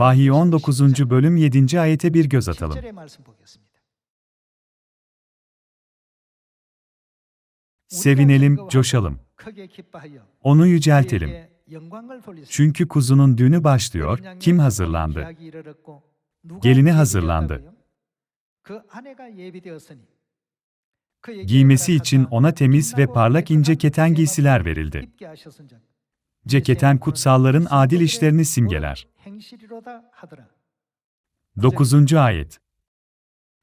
Vahiy 19. bölüm 7. ayete bir göz atalım. Sevinelim, coşalım. Onu yüceltelim. Çünkü kuzunun düğünü başlıyor, kim hazırlandı? Gelini hazırlandı. Giymesi için ona temiz ve parlak ince keten giysiler verildi. Ceketen kutsalların adil işlerini simgeler. 9. ayet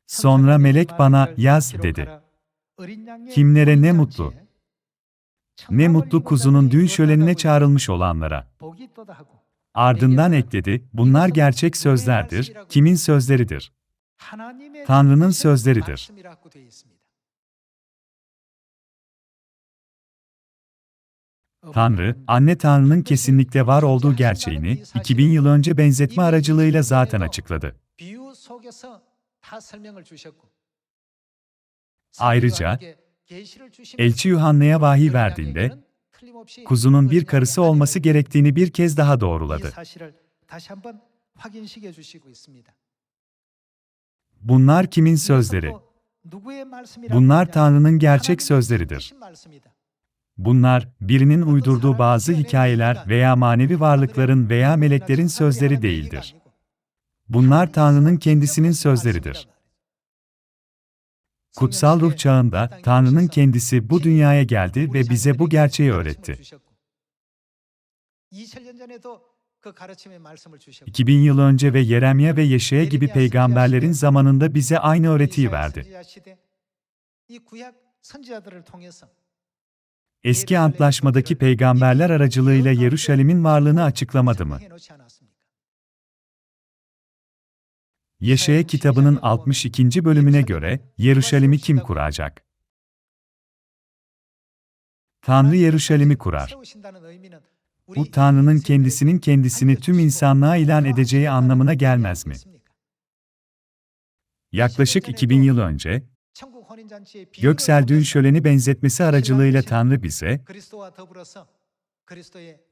Sonra melek bana yaz dedi. Kimlere ne mutlu. Ne mutlu kuzunun düğün şölenine çağrılmış olanlara. Ardından ekledi, bunlar gerçek sözlerdir, kimin sözleridir? Tanrı'nın sözleridir. Tanrı, anne Tanrı'nın kesinlikle var olduğu gerçeğini, 2000 yıl önce benzetme aracılığıyla zaten açıkladı. Ayrıca, Elçi Yuhanna'ya vahiy verdiğinde, kuzunun bir karısı olması gerektiğini bir kez daha doğruladı. Bunlar kimin sözleri? Bunlar Tanrı'nın gerçek sözleridir. Bunlar, birinin uydurduğu bazı hikayeler veya manevi varlıkların veya meleklerin sözleri değildir. Bunlar Tanrı'nın kendisinin sözleridir. Kutsal ruh çağında Tanrı'nın kendisi bu dünyaya geldi ve bize bu gerçeği öğretti. 2000 yıl önce ve Yeremya ve Yeşaya gibi peygamberlerin zamanında bize aynı öğretiyi verdi. Eski antlaşmadaki peygamberler aracılığıyla Yeruşalim'in varlığını açıklamadı mı? Yeşaya kitabının 62. bölümüne göre Yeruşalim'i kim kuracak? Tanrı Yeruşalim'i kurar. Bu Tanrı'nın kendisinin kendisini tüm insanlığa ilan edeceği anlamına gelmez mi? Yaklaşık 2000 yıl önce, göksel düğün şöleni benzetmesi aracılığıyla Tanrı bize,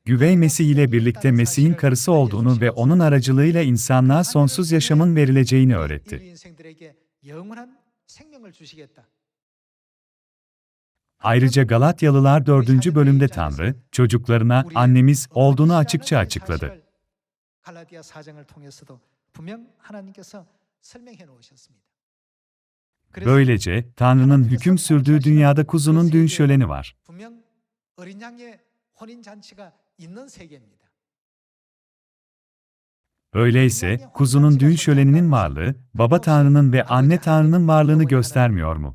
güvey Mesih ile birlikte Mesih'in karısı olduğunu ve onun aracılığıyla insanlığa sonsuz yaşamın verileceğini öğretti. Ayrıca Galatyalılar 4. bölümde Tanrı, çocuklarına annemiz olduğunu açıkça açıkladı. Böylece, Tanrı'nın hüküm sürdüğü dünyada kuzunun düğün şöleni var. Öyleyse, kuzunun düğün şöleninin varlığı, Baba Tanrı'nın ve Anne Tanrı'nın varlığını göstermiyor mu?